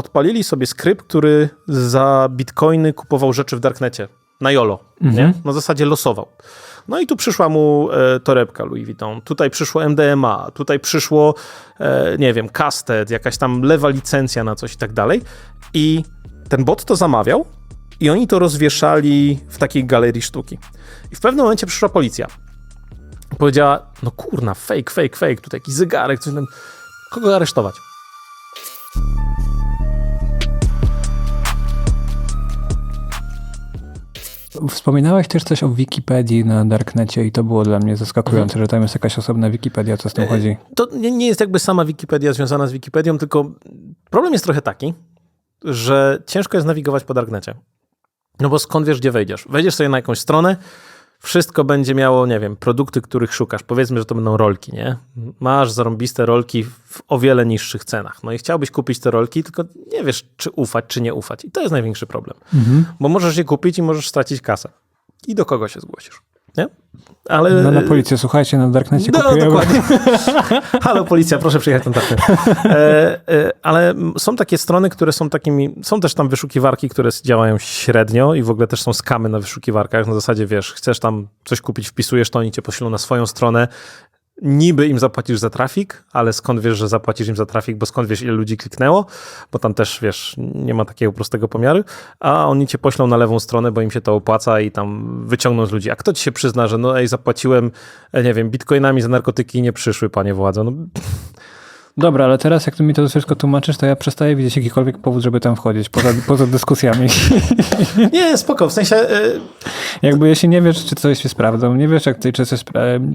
odpalili sobie skrypt, który za bitcoiny kupował rzeczy w darknecie. Na YOLO, nie? Na zasadzie losował. No i tu przyszła mu e, torebka Louis Vuitton, tutaj przyszło MDMA, tutaj przyszło, e, nie wiem, Casted, jakaś tam lewa licencja na coś i tak dalej. I ten bot to zamawiał i oni to rozwieszali w takiej galerii sztuki. I w pewnym momencie przyszła policja. Powiedziała, no kurna, fake, fake, fake, tutaj jakiś zegarek, coś tam. Kogo aresztować? Wspominałeś też coś o Wikipedii na Darknecie i to było dla mnie zaskakujące, Mhm. że tam jest jakaś osobna Wikipedia, co z E, tym chodzi. To nie, nie jest jakby sama Wikipedia związana z Wikipedią, tylko problem jest trochę taki, że ciężko jest nawigować po Darknecie. No bo skąd wiesz, gdzie wejdziesz? Wejdziesz sobie na jakąś stronę, wszystko będzie miało, nie wiem, produkty, których szukasz. Powiedzmy, że to będą rolki, nie? Masz zarąbiste rolki w o wiele niższych cenach. No i chciałbyś kupić te rolki, tylko nie wiesz, czy ufać, czy nie ufać. I to jest największy problem. Bo możesz je kupić i możesz stracić kasę. I do kogo się zgłosisz, nie? Ale... No na policję, słuchajcie, na Darknecie No, kupuję. dokładnie. Halo, policja, proszę przyjechać na tarczę. E, e, ale są takie strony, które są takimi, są też tam wyszukiwarki, które działają średnio i w ogóle też są skamy na wyszukiwarkach. Na zasadzie, wiesz, chcesz tam coś kupić, wpisujesz to, oni cię poślą na swoją stronę. Niby im zapłacisz za trafik, ale skąd wiesz, że zapłacisz im za trafik, bo skąd wiesz, ile ludzi kliknęło, bo tam też, wiesz, nie ma takiego prostego pomiaru, a oni cię poślą na lewą stronę, bo im się to opłaca i tam wyciągną z ludzi. A kto ci się przyzna, że no ej, zapłaciłem, e, nie wiem, bitcoinami za narkotyki i nie przyszły, panie władzo. No, Dobra, ale teraz jak ty mi to wszystko tłumaczysz, to ja przestaję widzieć jakikolwiek powód, żeby tam wchodzić, poza, poza dyskusjami. nie, spoko, w sensie... e, Jakby jeśli nie wiesz, czy coś się sprawdzą, nie wiesz, jak ty, czy, coś,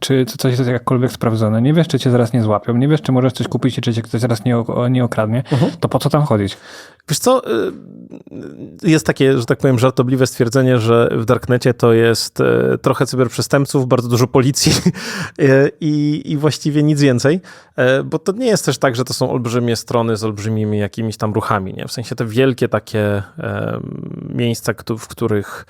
czy coś jest jakkolwiek sprawdzone, nie wiesz, czy cię zaraz nie złapią, nie wiesz, czy możesz coś kupić i czy cię ktoś zaraz nie, nie okradnie, to po co tam chodzić? Wiesz co, y, jest takie, że tak powiem, żartobliwe stwierdzenie, że w Darknecie to jest e, trochę cyberprzestępców, bardzo dużo policji i, i właściwie nic więcej, bo to nie jest też tak, że to są olbrzymie strony z olbrzymimi jakimiś tam ruchami, nie? W sensie te wielkie takie miejsca, w których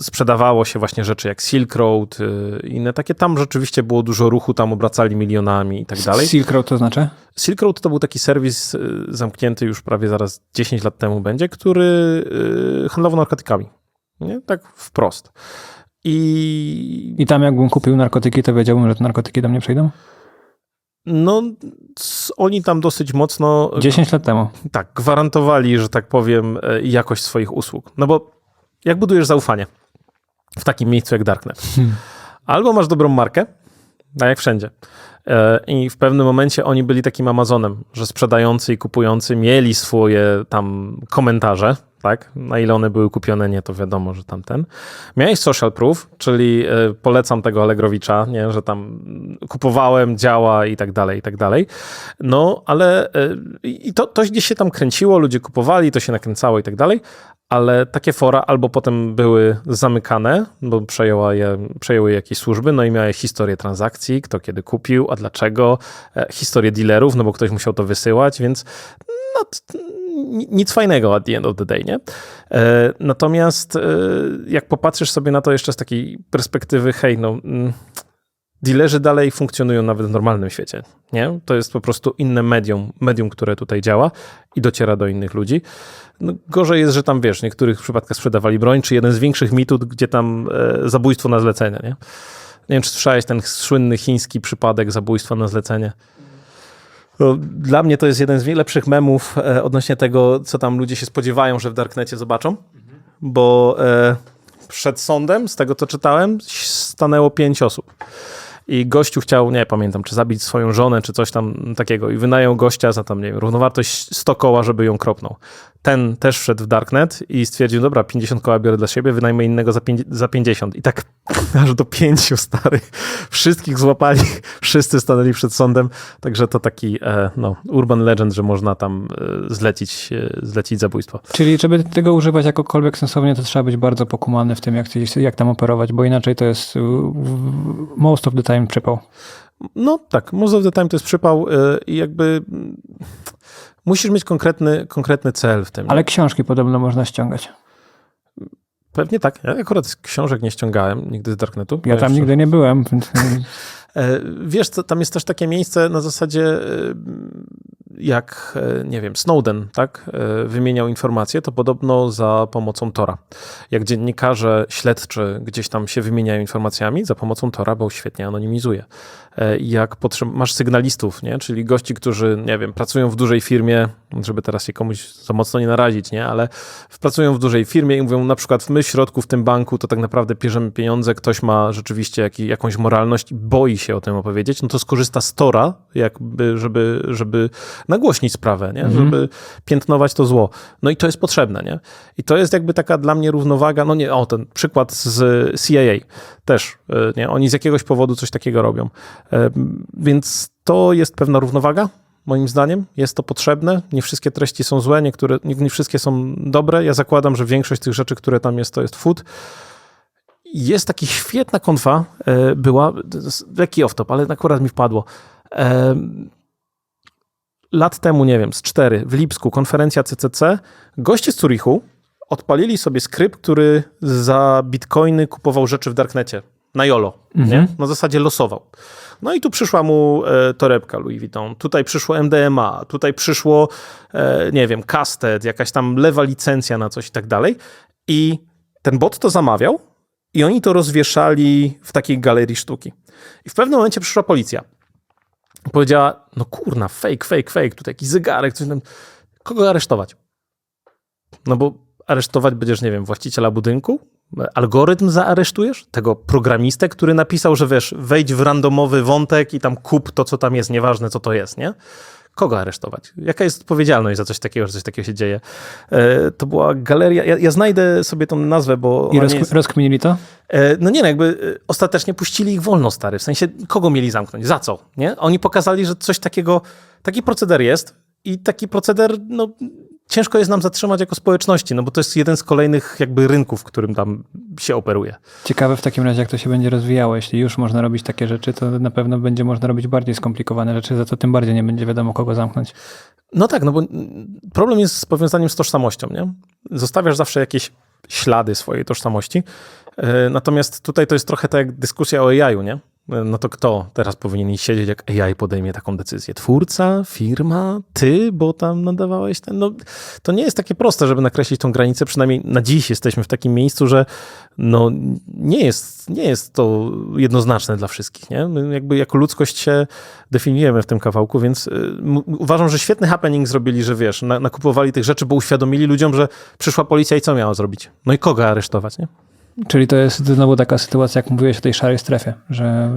sprzedawało się właśnie rzeczy jak Silk Road, e, inne takie, tam rzeczywiście było dużo ruchu, tam obracali milionami i tak dalej. Silk Road to znaczy? Silk Road to był taki serwis y, zamknięty już prawie zaraz 10 lat temu będzie, który y, handlował narkotykami. Nie? Tak wprost. I I tam jakbym kupił narkotyki, to wiedziałbym, że te narkotyki do mnie przyjdą? no, oni tam dosyć mocno 10 lat temu. tak, gwarantowali, że tak powiem, y, jakość swoich usług. No bo jak budujesz zaufanie w takim miejscu jak Darknet? Albo masz dobrą markę, tak jak wszędzie. E, I w pewnym momencie oni byli takim Amazonem, że sprzedający i kupujący mieli swoje tam komentarze, tak? Na ile one były kupione, nie, to wiadomo, że tamten. Miałeś social proof, czyli e, polecam tego Allegrowicza, nie, że tam kupowałem, działa i tak dalej, i tak dalej. No, ale e, i to, to gdzieś się tam kręciło, ludzie kupowali, to się nakręcało i tak dalej, ale takie fora albo potem były zamykane, bo przejęła je, przejęły jakieś służby, no i miałeś historię transakcji, kto kiedy kupił, a dlaczego, e, historię dealerów, no bo ktoś musiał to wysyłać, więc no, nic fajnego at the end of the day, nie? E, Natomiast e, jak popatrzysz sobie na to jeszcze z takiej perspektywy, hej, no... Dealerzy dalej funkcjonują nawet w normalnym świecie, nie? To jest po prostu inne medium, medium, które tutaj działa i dociera do innych ludzi. No, gorzej jest, że tam, wiesz, w niektórych przypadkach sprzedawali broń, czy jeden z większych mitów, gdzie tam e, zabójstwo na zlecenie, nie? Nie wiem, czy słyszałeś ten słynny chiński przypadek zabójstwa na zlecenie. No, dla mnie to jest jeden z lepszych memów e, odnośnie tego, co tam ludzie się spodziewają, że w Darknecie zobaczą, bo e, przed sądem, z tego co czytałem, stanęło pięć osób. I gościu chciał, nie pamiętam, czy zabić swoją żonę, czy coś tam takiego. I wynajął gościa za tam, nie wiem, równowartość 100 koła, żeby ją kropnął. Ten też wszedł w Darknet i stwierdził, dobra, 50 koła biorę dla siebie, wynajmę innego za, za 50. I tak aż do pięciu, stary. Wszystkich złapali, wszyscy stanęli przed sądem. Także to taki, e, no, urban legend, że można tam e, zlecić, e, zlecić zabójstwo. Czyli żeby tego używać jakokolwiek sensownie, to trzeba być bardzo pokumany w tym, jak, jak tam operować, bo inaczej to jest most of the time przypał. No tak, most of the time to jest przypał e, i jakby mm, musisz mieć konkretny, konkretny cel w tym. Ale książki podobno można ściągać. Pewnie tak. Ja akurat z książek nie ściągałem nigdy z Darknetu. Ja tam Jeszcze- nigdy nie byłem, Wiesz, co, tam jest też takie miejsce na zasadzie, e, jak, e, nie wiem, Snowden, tak, e, wymieniał informacje, to podobno za pomocą Tora. Jak dziennikarze śledczy gdzieś tam się wymieniają informacjami, za pomocą Tora, bo świetnie anonimizuje. E, Jak masz sygnalistów, nie? czyli gości, którzy, nie wiem, pracują w dużej firmie, żeby teraz się komuś za mocno nie narazić, nie? ale pracują w dużej firmie i mówią na przykład my środku w tym banku to tak naprawdę bierzemy pieniądze, ktoś ma rzeczywiście jaki, jakąś moralność i boi się o tym opowiedzieć, no to skorzysta z Tora, jakby, żeby, żeby nagłośnić sprawę, nie? żeby piętnować to zło. No i to jest potrzebne, nie? I to jest jakby taka dla mnie równowaga, no nie, o ten przykład z CIA też, y, nie? Oni z jakiegoś powodu coś takiego robią. E, Więc to jest pewna równowaga, moim zdaniem. Jest to potrzebne. Nie wszystkie treści są złe, niektóre, nie, nie wszystkie są dobre. Ja zakładam, że większość tych rzeczy, które tam jest, to jest food. Jest taki świetna konfa, e, była, lekki off-top, ale akurat mi wpadło. E, Lat temu, nie wiem, z cztery, w Lipsku, konferencja CCC, goście z Zurichu odpalili sobie skrypt, który za bitcoiny kupował rzeczy w darknecie. Na YOLO, nie? Na zasadzie losował. No i tu przyszła mu e, torebka Louis Vuitton, tutaj przyszło MDMA, tutaj przyszło, e, nie wiem, Casted, jakaś tam lewa licencja na coś i tak dalej. I ten bot to zamawiał i oni to rozwieszali w takiej galerii sztuki. I w pewnym momencie przyszła policja. Powiedziała, no kurna, fake, fake, fake, tutaj jakiś zegarek, coś tam. Kogo aresztować? No bo aresztować będziesz, nie wiem, właściciela budynku, algorytm zaaresztujesz, tego programistę, który napisał, że wiesz, wejdź w randomowy wątek i tam kup to, co tam jest, nieważne co to jest, nie? Kogo aresztować? Jaka jest odpowiedzialność za coś takiego, że coś takiego się dzieje? E, to była galeria, ja, ja znajdę sobie tą nazwę, bo... I roz, jest, rozkminili to? e, no nie, no jakby e, ostatecznie puścili ich wolno, stary, w sensie kogo mieli zamknąć, za co, nie? Oni pokazali, że coś takiego, taki proceder jest i taki proceder, no ciężko jest nam zatrzymać jako społeczności, no bo to jest jeden z kolejnych jakby rynków, w którym tam się operuje. Ciekawe w takim razie, jak to się będzie rozwijało. Jeśli już można robić takie rzeczy, to na pewno będzie można robić bardziej skomplikowane rzeczy, za to tym bardziej nie będzie wiadomo, kogo zamknąć. No tak, no bo problem jest z powiązaniem z tożsamością, nie? Zostawiasz zawsze jakieś ślady swojej tożsamości, e, natomiast tutaj to jest trochę tak jak dyskusja o AI-u, nie? No to kto teraz powinien siedzieć, jak AI podejmie taką decyzję? Twórca, firma, ty, bo tam nadawałeś ten. No, to nie jest takie proste, żeby nakreślić tą granicę. Przynajmniej na dziś jesteśmy w takim miejscu, że no, nie, jest, nie jest to jednoznaczne dla wszystkich. Nie? My jakby jako ludzkość się definiujemy w tym kawałku, więc y, uważam, że świetny happening zrobili, że wiesz, na, nakupowali tych rzeczy, bo uświadomili ludziom, że przyszła policja i co miała zrobić? No i kogo aresztować, nie? Czyli to jest znowu taka sytuacja, jak mówiłeś o tej szarej strefie, że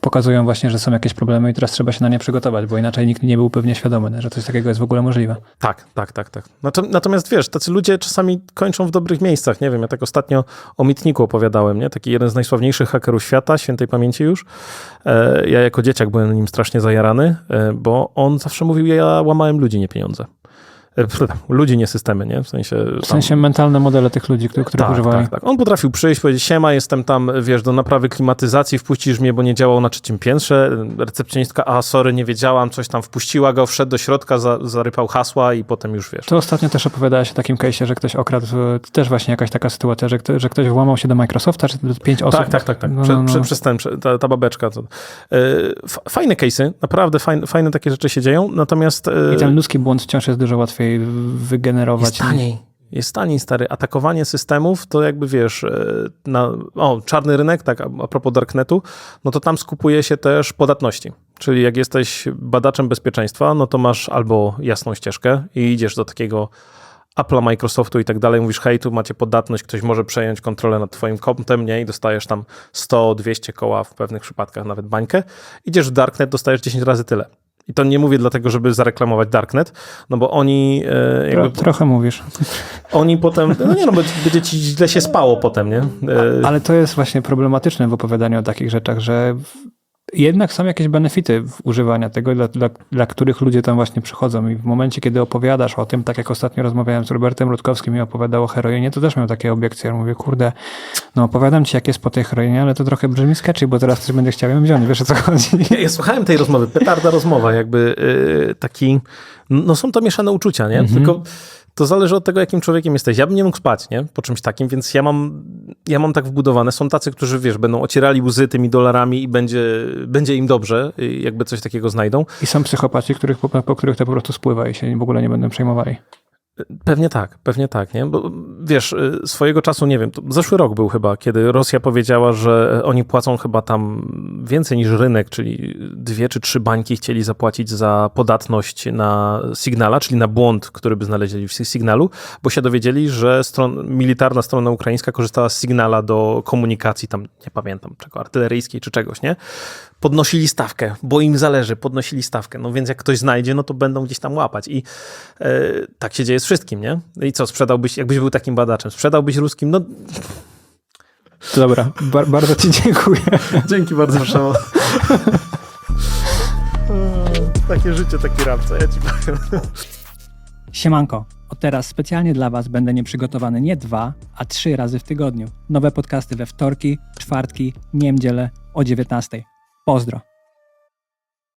pokazują właśnie, że są jakieś problemy i teraz trzeba się na nie przygotować, bo inaczej nikt nie był pewnie świadomy, że coś takiego jest w ogóle możliwe. Tak, tak, tak, tak. Nato- Natomiast wiesz, tacy ludzie czasami kończą w dobrych miejscach. Nie wiem, ja tak ostatnio o Mitniku opowiadałem, nie? Taki jeden z najsławniejszych hakerów świata, świętej pamięci już. E, Ja jako dzieciak byłem nim strasznie zajarany, e, bo on zawsze mówił, ja łamałem ludzi, nie pieniądze. E, Ludzi, nie systemy, nie? W sensie... W sensie mentalne modele tych ludzi, których, tak, używali. tak, tak. On potrafił przyjść, powiedzieć, siema, jestem tam, wiesz, do naprawy klimatyzacji, wpuścisz mnie, bo nie działał na trzecim piętrze. Recepcjonistka, a sorry, nie wiedziałam, coś tam wpuściła go, wszedł do środka, za, zarypał hasła i potem już, wiesz. To ostatnio też opowiadałeś o takim case'ie, że ktoś okradł, też właśnie jakaś taka sytuacja, że, że ktoś włamał się do Microsofta, czy do pięć osób. Tak, tak, tak, tak. No, no, no. Prze, przez ten, ta, ta babeczka. To, e, fajne case'y, naprawdę fajne, fajne takie rzeczy się dzieją, natomiast e, I ten ludzki błąd wciąż jest dużo łatwiej wygenerować. jest taniej. Jest taniej, stary. Atakowanie systemów to jakby, wiesz, e, na, o, czarny rynek, tak, a, a propos Darknetu, no to tam skupuje się też podatności. Czyli jak jesteś badaczem bezpieczeństwa, no to masz albo jasną ścieżkę i idziesz do takiego Apple'a, Microsoftu i tak dalej, mówisz, hej, tu macie podatność, ktoś może przejąć kontrolę nad twoim kontem, nie? I dostajesz tam 100, 200 koła, w pewnych przypadkach nawet bańkę. Idziesz w Darknet, dostajesz 10 razy tyle. I to nie mówię dlatego, żeby zareklamować Darknet, no bo oni e, jakby, trochę mówisz. oni potem, no nie no, będzie ci źle się spało potem, nie? E, Ale to jest właśnie problematyczne w opowiadaniu o takich rzeczach, że jednak są jakieś benefity w używania tego, dla, dla, dla których ludzie tam właśnie przychodzą. I w momencie, kiedy opowiadasz o tym, tak jak ostatnio rozmawiałem z Robertem Rutkowskim i opowiadał o heroinie, to też miał takie obiekcje. Ja mówię, kurde, no opowiadam ci, jak jest po tej heroinie, ale to trochę brzmi sketchy, bo teraz też będę chciał ją wziąć. Wiesz o co chodzi? Ja, ja słuchałem tej rozmowy, petarda rozmowa, jakby y, taki, no są to mieszane uczucia, nie? Tylko To zależy od tego, jakim człowiekiem jesteś. Ja bym nie mógł spać, nie? Po czymś takim, więc ja mam, ja mam tak wbudowane. Są tacy, którzy, wiesz, będą ocierali łzy tymi dolarami i będzie, będzie im dobrze, y, jakby coś takiego znajdą. I są psychopaci, których, po, po których to po prostu spływa i się w ogóle nie będą przejmowali. Pewnie tak, pewnie tak, nie? Bo wiesz, y, swojego czasu, nie wiem, to zeszły rok był chyba, kiedy Rosja powiedziała, że oni płacą chyba tam więcej niż rynek, czyli dwie czy trzy bańki chcieli zapłacić za podatność na Signala, czyli na błąd, który by znaleźli w Signalu, bo się dowiedzieli, że stron, militarna strona ukraińska korzystała z Signala do komunikacji tam, nie pamiętam czego, artyleryjskiej czy czegoś, nie? Podnosili stawkę, bo im zależy, podnosili stawkę. No więc jak ktoś znajdzie, no to będą gdzieś tam łapać. I e, tak się dzieje z wszystkim, nie? I co, sprzedałbyś, jakbyś był takim badaczem, sprzedałbyś ruskim? No Dobra, bar bardzo ci dziękuję. dzięki bardzo, Przemo. Takie życie, taki rapca, ja ci powiem. Siemanko, od teraz specjalnie dla Was będę nieprzygotowany nie dwa, a trzy razy w tygodniu. Nowe podcasty we wtorki, czwartki, niedzielę o 19. Pozdro.